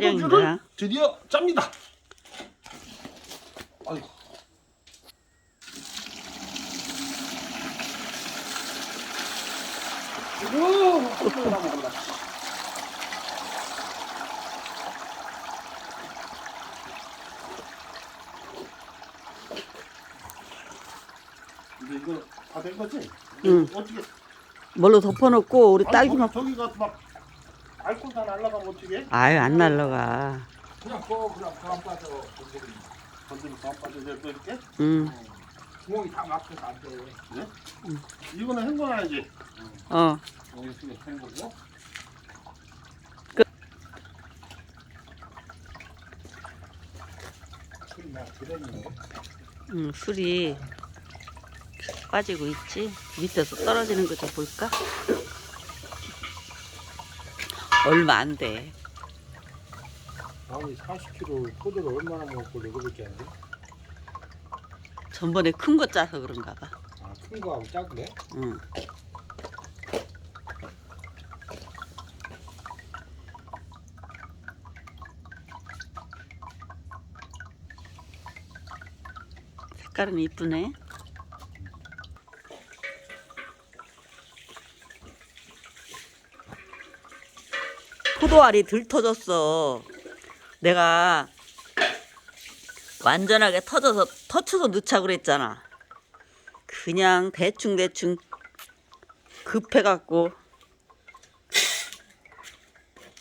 포도주를 드디어 짭니다. 아이고. 오, 이거 다 된 거지? 응. 어떻게? 뭘로 덮어놓고 우리 딸기만 저기, 저기가 막 알코올 다 날라가면 어떻게? 아유 안 날라가 그냥 꺼 그냥 바람 빠져 건드리면 건드면 다 빠져서 또 이렇게? 응. 구멍이 다 막혀서 안 돼 네? 이거는 헹궈놔야지. 어 여기 속에 헹구고 술이 막 들었네 응, 술이 빠지고 있지 밑에서 떨어지는 거 좀 볼까? 얼마 안 돼 아니 40kg 포도를 얼마나 먹고 이거밖에 안 돼? 전번에 큰 거 짜서 그런가 봐 아 큰 거하고 작네? 응. 색깔은 이쁘네. 포도알이 들 터졌어. 내가 완전하게 터져서 터쳐서 넣자 그랬잖아. 그냥 대충 대충 급해갖고